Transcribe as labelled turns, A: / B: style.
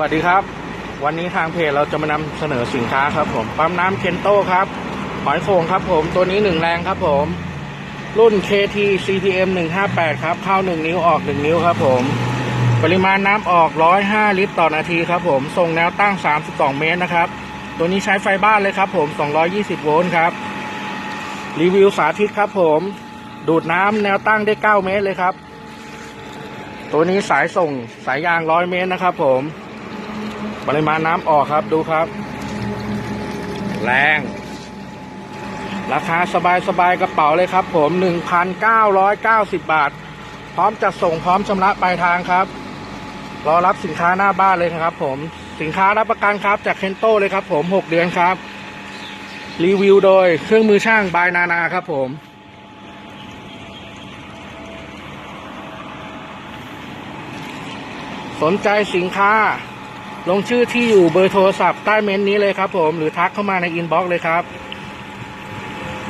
A: วัสดีครับ วันนี้ทางเพจเราจะมานำเสนอสินค้าครับผมปั๊มน้ำเคนโต้ครับหอยโข่งครับผมตัวนี้หนึ่งแรงครับผม รุ่น KT CTM 158 ครับเข้า1นิ้วออก1นิ้วครับผม ปริมาณน้ำออก105ลิตรต่อนาทีครับผมทรงแนวตั้ง32เมตรนะครับ ตัวนี้ใช้ไฟบ้านเลยครับผม220โวลต์ครับ รีวิวสาธิตครับผม ดูดน้ำแนวตั้งได้9เมตรเลยครับ ตัวนี้สายส่งสายยาง100เมตรนะครับผม ปริมาณน้ำออกครับดูครับ แรง ราคาสบายสบายกระเป๋าเลยครับผม 1,990 บาท พร้อมจัดส่งพร้อมชำระปลายทางครับ รอรับสินค้าหน้าบ้านเลยครับผม สินค้ารับประกันครับจากเคนโตเลยครับผม 6 เดือนครับ รีวิวโดยเครื่องมือช่างบายนานาครับผมสนใจสินค้า ลงชื่อที่อยู่เบอร์โทรศัพท์ใต้เม้นต์นี้เลยครับผมหรือทักเข้ามาในอินบ็อกซ์เลยครับ